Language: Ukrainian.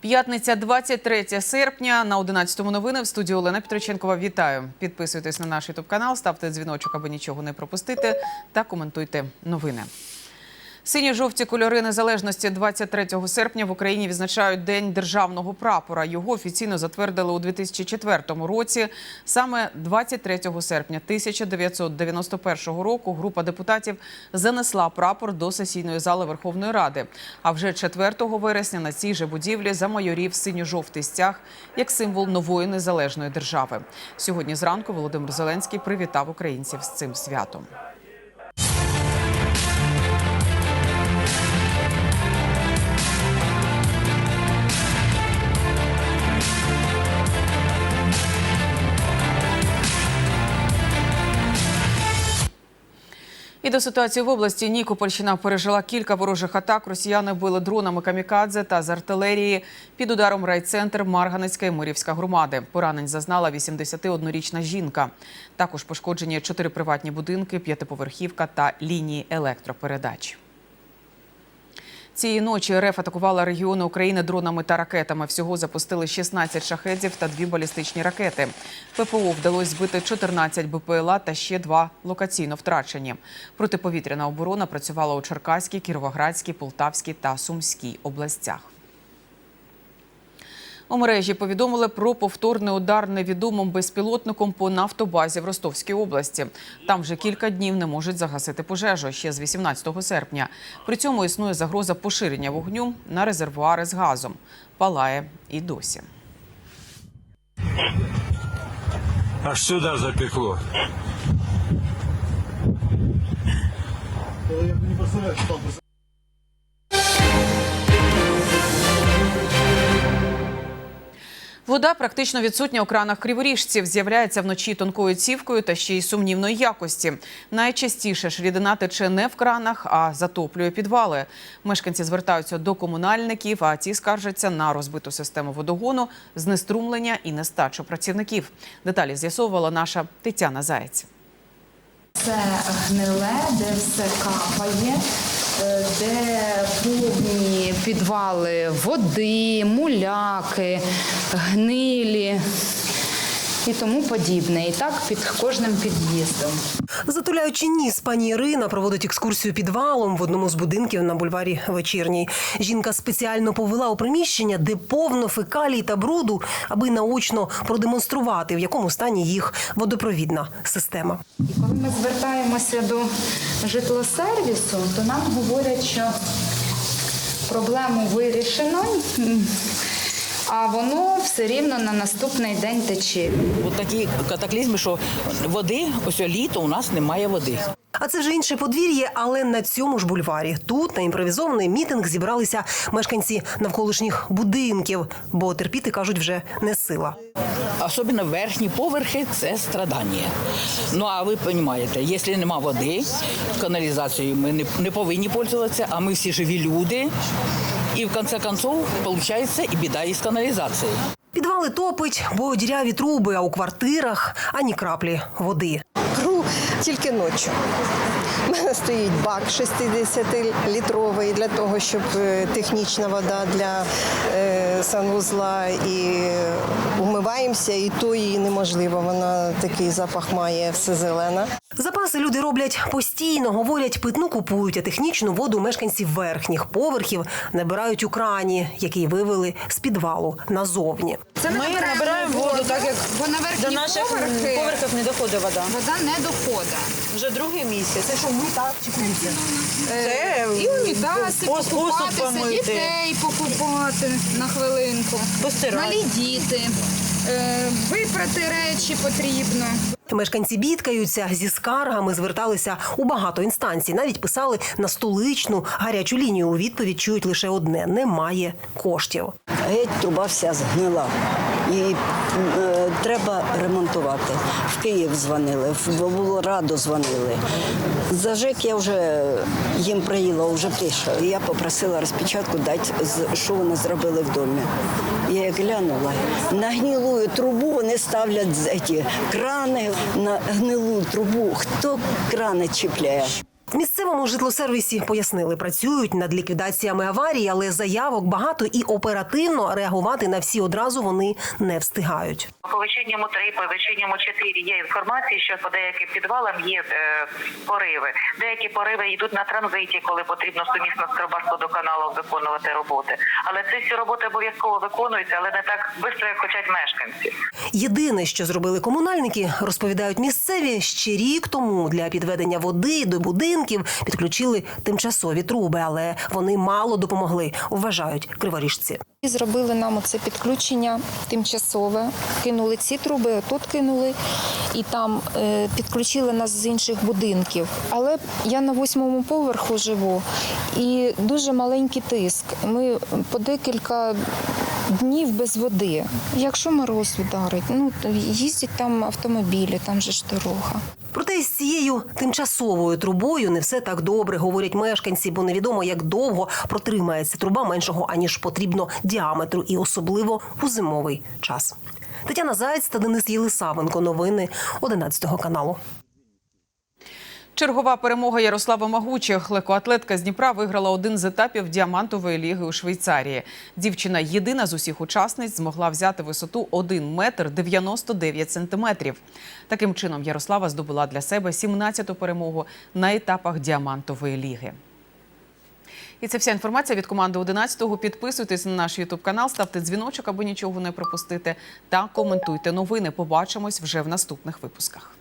П'ятниця, 23 серпня на 11 новини в студії Олена Петриченкова. Вітаю! Підписуйтесь на наш ютуб канал, ставте дзвіночок, аби нічого не пропустити, та коментуйте новини. Сині-жовті кольори незалежності 23 серпня в Україні відзначають День державного прапора. Його офіційно затвердили у 2004 році. Саме 23 серпня 1991 року група депутатів занесла прапор до сесійної зали Верховної Ради. А вже 4 вересня на цій же будівлі замайорів синьо-жовтий стяг як символ нової незалежної держави. Сьогодні зранку Володимир Зеленський привітав українців з цим святом. І до ситуації в області Нікопольщина пережила кілька ворожих атак. Росіяни били дронами камікадзе та з артилерії під ударом райцентр Марганецька і Мирівська громади. Поранень зазнала 81-річна жінка. Також пошкоджені чотири приватні будинки, п'ятиповерхівка та лінії електропередач. Цієї ночі РФ атакувала регіони України дронами та ракетами. Всього запустили 16 шахедів та дві балістичні ракети. ППО вдалося збити 14 БПЛА та ще два локаційно втрачені. Протиповітряна оборона працювала у Черкаській, Кіровоградській, Полтавській та Сумській областях. У мережі повідомили про повторний удар невідомим безпілотником по нафтобазі в Ростовській області. Там вже кілька днів не можуть загасити пожежу ще з 18 серпня. При цьому існує загроза поширення вогню на резервуари з газом. Палає і досі. Аж сюда запекло. Вода практично відсутня у кранах криворіжців. З'являється вночі тонкою цівкою та ще й сумнівної якості. Найчастіше ж рідина тече не в кранах, а затоплює підвали. Мешканці звертаються до комунальників, а ті скаржаться на розбиту систему водогону, знеструмлення і нестачу працівників. Деталі з'ясовувала наша Тетяна Заєць. Це гниле, де все капає, де повні підвали води, муляки, гнилі і тому подібне. І так під кожним під'їздом. Затуляючи ніс, пані Ірина проводить екскурсію підвалом в одному з будинків на бульварі Вечірній. Жінка спеціально повела у приміщення, де повно фекалій та бруду, аби наочно продемонструвати, в якому стані їх водопровідна система. І коли ми звертаємося до житлосервісу, то нам говорять, що проблему вирішено, а воно все рівно на наступний день тече. От такі катаклізми, що води, ось літо у нас немає води. А це вже інше подвір'я, але на цьому ж бульварі. Тут на імпровізований мітинг зібралися мешканці навколишніх будинків, бо терпіти кажуть вже не сила. Особливо верхні поверхи це страдання. Ну а ви розумієте, якщо нема води, каналізацією ми не, не повинні пользуватися, а ми всі живі люди. І в кінці кінців виходить і біда із каналізацією. Підвали топить, бо діряві труби, а у квартирах ані краплі води. Тільки ночі. У мене стоїть бак 60-літровий для того, щоб е, технічна вода для е, санвузла і умиваємося, і то її неможливо. Вона такий запах має все зелена. Запаси люди роблять постійно, говорять, питну купують, а технічну воду мешканці верхніх поверхів набирають у крані, який вивели з підвалу назовні. Це Ми набираємо воду, так як бо на верхні до наших поверхів не доходить вода. вода не доходить. Вже другий місяць. Це що ми так чи Е, і унітази Пос- посуд покупатися, помити. дітей покупати на хвилинку, Постирати. малі діти, е, випрати речі потрібно. Мешканці бідкаються зі скаргами, зверталися у багато інстанцій. Навіть писали на столичну гарячу лінію. У відповідь чують лише одне: немає коштів. Геть труба вся згнила. І е, треба ремонтувати. В Київ дзвонили, в Волраду дзвонили. За ЖЕК я вже їм приїла, вже. І я попросила розпечатку дати, що вони зробили в домі. Я глянула, на гнилу трубу вони ставлять ці крани на гнилу трубу. Хто крани чіпляє? В місцевому житлосервісі пояснили, працюють над ліквідаціями аварій, але заявок багато і оперативно реагувати на всі одразу вони не встигають. По вечірньому 3, по вечірньому 4 є інформація, що по деяким підвалам є е, пориви. Деякі пориви йдуть на транзиті, коли потрібно сумісно з Кривбасводоканалом виконувати роботи. Але ці всі роботи обов'язково виконуються, але не так швидко, як хочуть мешканці. Єдине, що зробили комунальники, розповідають місцеві, ще рік тому для підведення води до будинків підключили тимчасові труби, але вони мало допомогли, вважають криворіжці. Зробили нам оце підключення тимчасове. Кинули ці труби, тут кинули, і там е, підключили нас з інших будинків. Але я на восьмому поверху живу і дуже маленький тиск. Ми по декілька днів без води. Якщо мороз ударить, ну їздять там автомобілі, там же ж дорога. Проте з цією тимчасовою трубою не все так добре, говорять мешканці, бо невідомо, як довго протримається труба меншого аніж потрібно діаметру, і особливо у зимовий час. Тетяна Заєць та Денис Єлисавенко. Новини 11 каналу. Чергова перемога Ярослава Магучих. Легкоатлетка з Дніпра виграла один з етапів діамантової ліги у Швейцарії. Дівчина єдина з усіх учасниць змогла взяти висоту 1 метр 99 сантиметрів. Таким чином Ярослава здобула для себе 17-ту перемогу на етапах діамантової ліги. І це вся інформація від команди 11-го. Підписуйтесь на наш Ютуб канал, ставте дзвіночок, аби нічого не пропустити. Та коментуйте новини. Побачимось вже в наступних випусках.